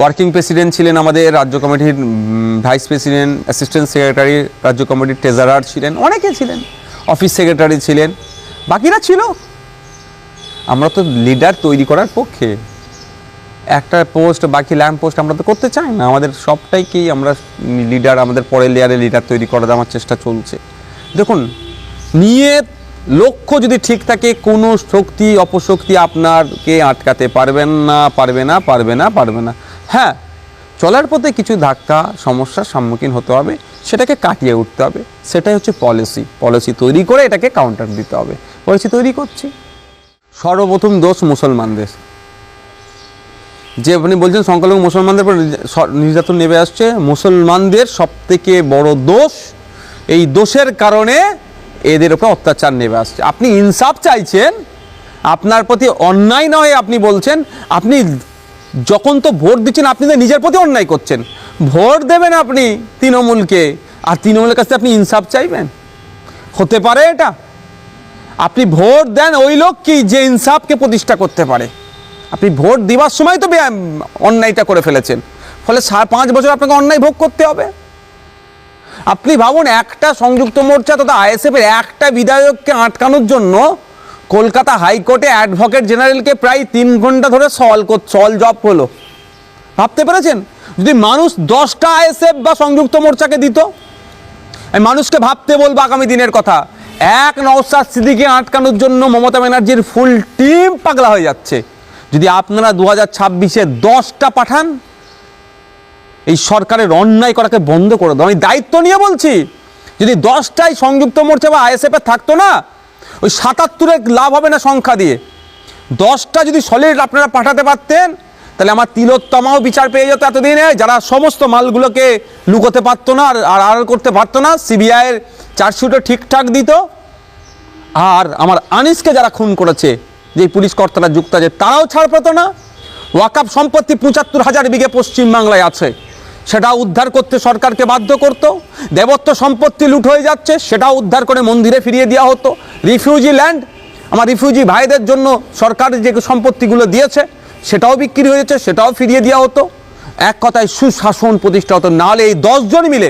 Working president ছিলেন আমাদের রাজ্য কমিটির ভাইস প্রেসিডেন্ট, অ্যাসিস্ট্যান্ট সেক্রেটারি, রাজ্য কমিটির ট্রেজারার ছিলেন, অনেকে ছিলেন, অফিস সেক্রেটারি ছিলেন, বাকিরা ছিল। আমরা তো লিডার তৈরি করার পক্ষে। একটা পোস্ট, বাকি ল্যাম্প পোস্ট আমরা তো করতে চাই না। আমাদের সবটাইকেই আমরা লিডার, আমাদের পরের লেয়ারে লিডার তৈরি করার আমার চেষ্টা চলছে। দেখুন নিয়ে লক্ষ্য যদি ঠিক থাকে, কোনো শক্তি, অপশক্তি আপনারকে আটকাতে পারবেন না, পারবে না পারবে না পারবে না। হ্যাঁ চলার পথে কিছু ধাক্কা, সমস্যার সম্মুখীন হতে হবে, সেটাকে কাটিয়ে উঠতে হবে। সেটাই হচ্ছে পলিসি পলিসি তৈরি করে এটাকে কাউন্টার দিতে হবে। পলিসি তৈরি করছি। সর্বপ্রথম দোষ মুসলমানদের। যে আপনি বলছেন সংখ্যালঘু মুসলমানদের উপর নির্যাতন নেমে আসছে, মুসলমানদের সব থেকে বড় দোষ, এই দোষের কারণে এদের উপর অত্যাচার নেমে আসছে। আপনি ইনসাফ চাইছেন, আপনার প্রতি অন্যায় নয় আপনি বলছেন, আপনি যখন তো ভোট দিচ্ছেন, আপনি তো নিজের প্রতি অন্যায় করছেন। ভোট দেবেন আপনি তৃণমূলকে, আর তৃণমূলের কাছে আপনি ইনসাফ চাইবেন? হতে পারে এটা? আপনি ভোট দেন ওই লোক কি যে ইনসাফকে প্রতিষ্ঠা করতে পারে? আপনি ভোট দিবার সময় তো অন্যায়টা করে ফেলেছেন। ফলে পাঁচ বছর আপনাকে অন্যায় ভোগ করতে হবে। আপনি ভাবুন, একটা সংযুক্ত মোর্চা তথা আইএসএফ এর একটা বিধায়ককে আটকানোর জন্য কলকাতা হাইকোর্টে অ্যাডভোকেট জেনারেলকে প্রায় তিন ঘণ্টা ধরে সল সল জব হলো। ভাবতে পেরেছেন? যদি মানুষ দশটা আইএসএফ বা সংযুক্ত মোর্চাকে দিত মানুষকে ভাবতে বলব আগামী দিনের কথা, এক নওসাদ সিদ্দিকে আটকানোর জন্য মমতা ব্যানার্জির ফুল টিম পাগলা হয়ে যাচ্ছে। যদি আপনারা দু হাজার ছাব্বিশে দশটা পাঠান, এই সরকারের অন্যায় করাকে বন্ধ করে দাও। আমি দায়িত্ব নিয়ে বলছি, যদি দশটাই সংযুক্ত মোর্চা বা আইএসএফ থাকতো না ওই সাতাত্তরে লাভ হবে না সংখ্যা দিয়ে। দশটা যদি সলিড আপনারা পাঠাতে পারতেন, তাহলে আমার তিলোত্তমাও বিচার পেয়ে যেত এতদিনে, যারা সমস্ত মালগুলোকে লুকোতে পারতো না আর আড়াল করতে পারতো না সিবিআইয়ের চার্জশিটও ঠিকঠাক দিত। আর আমার আনিসকে যারা খুন করেছে যে পুলিশ কর্তারা যুক্ত আছে, তারাও ছাড় পেত না। ওয়াকাপ সম্পত্তি পঁচাত্তর হাজার বিঘে পশ্চিমবাংলায় আছে। সেটা উদ্ধার করতে সরকারকে বাধ্য করত, দেবত্ব সম্পত্তি লুট হয়ে যাচ্ছে সেটাও উদ্ধার করে মন্দিরে ফিরিয়ে দেওয়া হতো। রিফিউজি ল্যান্ড, আমার রিফিউজি ভাইদের জন্য সরকার যে সম্পত্তিগুলো দিয়েছে, সেটাও বিক্রি হয়েছে, সেটাও ফিরিয়ে দেওয়া হতো। এক কথায় সুশাসন প্রতিষ্ঠা হতো, নাহলে এই দশজন মিলে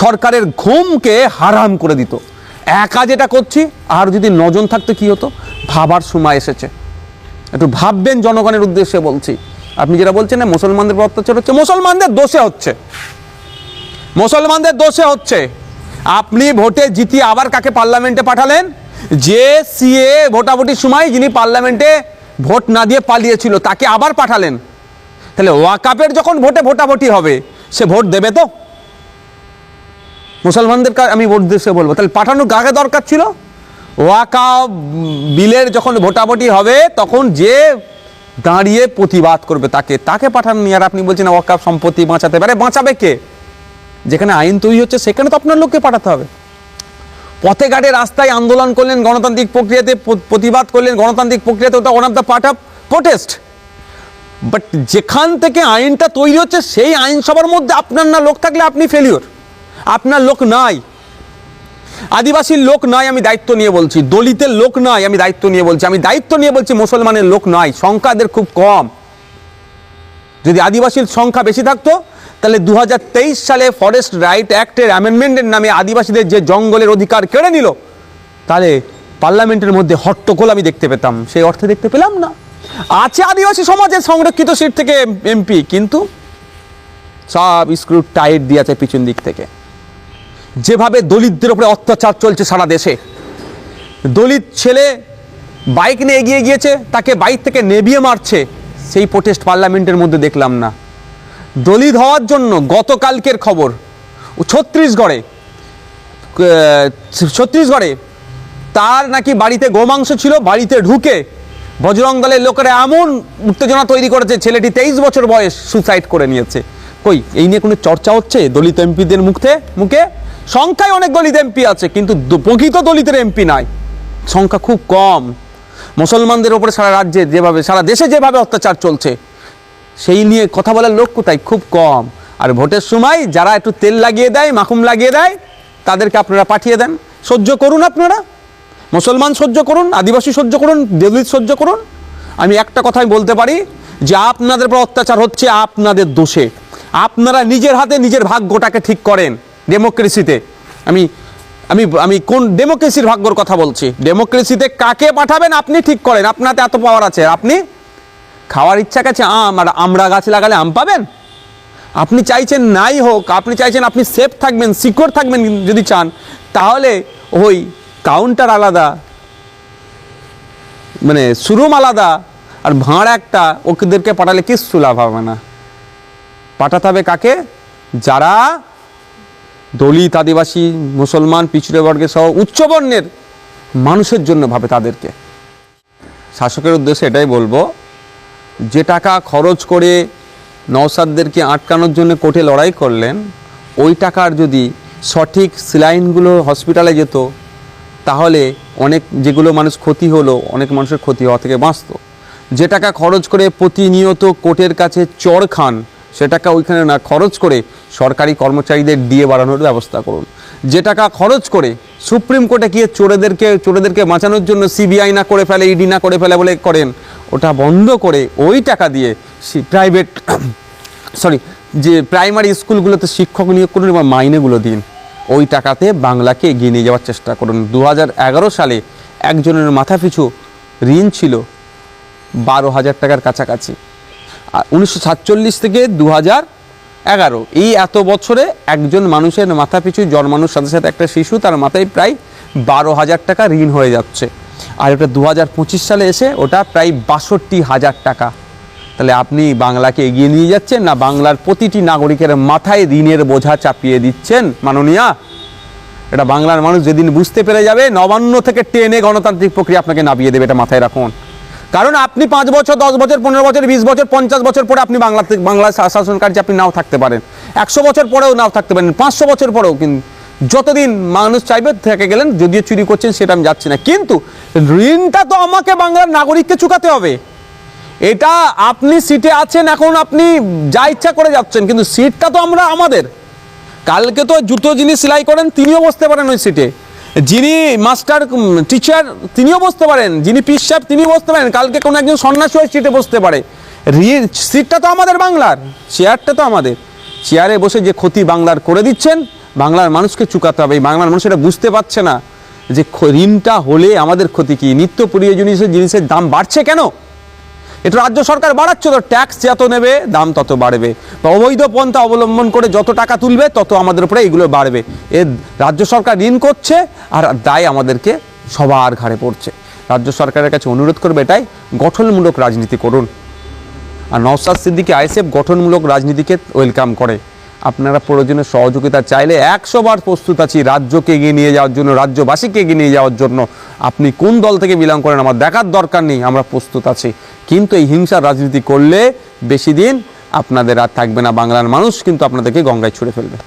সরকারের ঘুমকে হারাম করে দিত। একা যেটা করছি, আর যদি নজন থাকতে কি হতো? ভাবার সময় এসেছে। একটু ভাববেন জনগণের উদ্দেশ্যে বলছি। আপনি যেটা বলছেন না, মুসলমানদের অত্যাচার হচ্ছে, মুসলমানদের দোষে হচ্ছে। মুসলমানদের দোষে হচ্ছে। আপনি ভোটে জিতিয়ে আবার কাকে পার্লামেন্টে পাঠালেন? যে সিএ ভোটাভুটির সময় যিনি পার্লামেন্টে ভোট না দিয়ে পালিয়েছিল, তাকে আবার পাঠালেন। তাহলে ওয়াকাপের যখন ভোটে ভোটাভুটি হবে, সে ভোট দেবে তো? মুসলমানদের আমি ভোট দেশে বলব। তাহলে পাঠানোর কাকে দরকার ছিল? ওয়াকা বিলের যখন ভোটাভুটি হবে, তখন যে দাঁড়িয়ে প্রতিবাদ করবে তাকে। তাকে পাঠান নি আর আপনি বলছেন ওয়াকাপ সম্পত্তি বাঁচাতে পারে। বাঁচাবে কে? যেখানে আইন তৈরি হচ্ছে, সেখানে তো আপনার লোককে পাঠাতে হবে। পথে ঘাটে রাস্তায় আন্দোলন করলেন গণতান্ত্রিক প্রক্রিয়াতে প্রতিবাদ করলেন গণতান্ত্রিক প্রক্রিয়াতে, ওটা one of the part of protest but যেখান থেকে আইনটা তৈরি হচ্ছে, সেই আইনসভার মধ্যে আপনার না লোক থাকলে আপনি ফেলিওর আপনার লোক নাই। আদিবাসীর লোক নয় আমি দায়িত্ব নিয়ে বলছি, দলিতের লোক নয় আমি দায়িত্ব নিয়ে বলছি, আমি দায়িত্ব নিয়ে বলছি মুসলমানের লোক নয় সংখ্যা এদের খুব কম। যদি আদিবাসীর সংখ্যা বেশি থাকতো, তাহলে দু হাজার তেইশ সালে ফরেস্ট রাইট অ্যাক্টের অ্যামেন্ডমেন্টের নামে আদিবাসীদের যে জঙ্গলের অধিকার কেড়ে নিল, তাহলে পার্লামেন্টের মধ্যে হট্টগোল আমি দেখতে পেতাম। সেই অর্থে দেখতে পেলাম না। আছে আদিবাসী সমাজের সংরক্ষিত সিট থেকে এমপি, কিন্তু সব স্ক্রু টাইট দিয়ে আছে পিছন দিক থেকে। যেভাবে দলিতদের উপরে অত্যাচার চলছে সারা দেশে। দলিত ছেলে বাইক নিয়ে এগিয়ে গিয়েছে, তাকে বাইক থেকে নেবিয়ে মারছে। সেই প্রোটেস্ট পার্লামেন্টের মধ্যে দেখলাম না। দলিত হওয়ার জন্য গতকালকের খবর, ছত্রিশগড়ে ছত্রিশগড়ে তার নাকি বাড়িতে গোমাংস ছিল, বাড়িতে ঢুকে বজরং দলের লোকেরা এমন উত্তেজনা তৈরি করেছে, ছেলেটি তেইশ বছর বয়স সুসাইড করে নিয়েছে। কই, এই নিয়ে কোনো চর্চা হচ্ছে দলিত এমপিদের মুখে মুখে? সংখ্যায় অনেক দলিত এমপি আছে, কিন্তু প্রকৃত দলিতের এমপি নাই। সংখ্যা খুব কম। মুসলমানদের ওপরে সারা রাজ্যে যেভাবে, সারা দেশে যেভাবে অত্যাচার চলছে, সেই নিয়ে কথা বলার লোক কোথায়? খুব কম। আর ভোটের সময় যারা একটু তেল লাগিয়ে দেয়, মাখুম লাগিয়ে দেয়, তাদেরকে আপনারা পাঠিয়ে দেন। সহ্য করুন আপনারা। মুসলমান সহ্য করুন, আদিবাসী সহ্য করুন, দলিত সহ্য করুন। আমি একটা কথাই বলতে পারি যে আপনাদের উপর অত্যাচার হচ্ছে আপনাদের দোষে। আপনারা নিজের হাতে নিজের ভাগ্যটাকে ঠিক করেন। ডেমোক্রেসিতে। আমি আমি আমি কোন ডেমোক্রেসির ভাগ্যর কথা বলছি? ডেমোক্রেসিতে কাকে পাঠাবেন আপনি ঠিক করেন। আপনাতে এত পাওয়ার আছে। আপনি? খাওয়ার ইচ্ছা কাছে আম আর আমরা গাছ লাগালে আম পাবেন? আপনি চাইছেন নাই হোক, আপনি চাইছেন আপনি সেফ থাকবেন সিকিউর থাকবেন যদি চান, তাহলে ওই কাউন্টার আলাদা মানে সুরুম আলাদা আর ভাঁড় একটা ওদেরকে পাঠালে কিচ্ছু লাভ হবে না। পাঠাতে হবে কাকে? যারা দলিত, আদিবাসী, মুসলমান, পিছড়ে বর্গের সহ উচ্চবর্ণের মানুষের জন্য ভাবে তাদেরকে। শাসকের উদ্দেশ্যে এটাই বলব যে টাকা খরচ করে নওসাদদেরকে আটকানোর জন্য কোর্টে লড়াই করলেন, ওই টাকার যদি সঠিক সিলাইনগুলো হসপিটালে যেত, তাহলে অনেক যেগুলো মানুষ ক্ষতি হলো, অনেক মানুষের ক্ষতি হওয়া থেকে বাঁচত। যে টাকা খরচ করে প্রতিনিয়ত কোর্টের কাছে চর খান সে টাকা ওইখানে না খরচ করে সরকারি কর্মচারীদের দিয়ে বাড়ানোর ব্যবস্থা করুন। যে টাকা খরচ করে সুপ্রিম কোর্টে গিয়ে চোরেদেরকে চোরেদেরকে বাঁচানোর জন্য সিবিআই না করে ফেলে, ইডি না করে ফেলে বলে করেন, ওটা বন্ধ করে ওই টাকা দিয়ে প্রাইভেট সরি যে প্রাইমারি স্কুলগুলোতে শিক্ষক নিয়োগ করুন এবং মাইনেগুলো দিন, ওই টাকাতে বাংলাকে এগিয়ে নিয়ে যাওয়ার চেষ্টা করুন। দু হাজার এগারো সালে একজনের মাথা পিছু ঋণ ছিল বারো হাজার টাকার কাছাকাছি। আর উনিশশো সাতচল্লিশ থেকে দু এগারো। এই এত বছরে একজন মানুষের মাথা পিছু জন্মানোর সাথে সাথে একটা শিশু তার মাথায় প্রায় বারো হাজার টাকা ঋণ হয়ে যাচ্ছে। আর ওটা দু পঁচিশ সালে এসে ওটা প্রায় বাষট্টি হাজার টাকা। তাহলে আপনি বাংলাকে এগিয়ে নিয়ে যাচ্ছেন না বাংলার প্রতিটি নাগরিকের মাথায় ঋণের বোঝা চাপিয়ে দিচ্ছেন? মাননীয়া, এটা বাংলার মানুষ যেদিন বুঝতে পেরে যাবে, নবান্ন থেকে টেনে গণতান্ত্রিক প্রক্রিয়া আপনাকে নামিয়ে দেবে, এটা মাথায় রাখুন। কারণ আপনি পাঁচ বছর, দশ বছর, পনেরো বছর, বিশ বছর, পঞ্চাশ বছর পরে আপনি বাংলা বাংলা শাসন কার্যে আপনি নাও থাকতে পারেন। একশো বছর পরেও নাও থাকতে পারেন, পাঁচশো বছর পরেও কিন্তু। যতদিন মানুষ চাইবে থেকে গেলেন, যদিও চুরি করছেন সেটা আমি যাচ্ছি না। কিন্তু ঋণটা তো আমাকে বাংলার নাগরিককে চুকাতে হবে। এটা আপনি সিটে আছেন, এখন আপনি যা ইচ্ছা করে যাচ্ছেন, কিন্তু সিটটা তো আমরা, আমাদের। কালকে তো জুতো যিনি সেলাই করেন, তিনিও বসতে পারেন ওই সিটে। যিনি মাস্টার টিচার তিনিও বসতে পারেন। যিনি পিসাব তিনিও বসতে পারেন। কালকে কোনো একজন সন্ন্যাসী হয়ে সিটে বসতে পারে। সিটটা তো আমাদের বাংলার। চেয়ারটা তো আমাদের। চেয়ারে বসে যে ক্ষতি বাংলার করে দিচ্ছেন, বাংলার মানুষকে চুকাতে হবে। এই বাংলার মানুষ এটা বুঝতে পারছে না যে ঋণটা হলে আমাদের ক্ষতি কী? নিত্য প্রয়োজনীয় জিনিসের দাম বাড়ছে কেন? এটা রাজ্য সরকার বাড়াচ্ছে, তো ট্যাক্স যত নেবে, দাম তত বাড়বে। বা অবৈধ পন্থা অবলম্বন করে যত টাকা তুলবে, তত আমাদের উপরে এগুলো বাড়বে। এ রাজ্য সরকার ঋণ করছে, আর দায় আমাদেরকে সবার ঘাড়ে পড়ছে। রাজ্য সরকারের কাছে অনুরোধ করবে এটাই, গঠনমূলক রাজনীতি করুন। আর নওসাদ সিদ্দিকি আইএসএফ গঠনমূলক রাজনীতিকে ওয়েলকাম করে। আপনারা প্রয়োজনে সহযোগিতা চাইলে একশো বার প্রস্তুত আছি রাজ্যকে এগিয়ে নিয়ে যাওয়ার জন্য, রাজ্যবাসীকে এগিয়ে নিয়ে যাওয়ার জন্য। আপনি কোন দল থেকে বিলং করেন আমার দেখার দরকার নেই, আমরা প্রস্তুত আছি। কিন্তু এই হিংসার রাজনীতি করলে বেশি দিন আপনাদের আর থাকবে না, বাংলার মানুষ কিন্তু আপনাদেরকে গঙ্গায় ছুড়ে ফেলবে।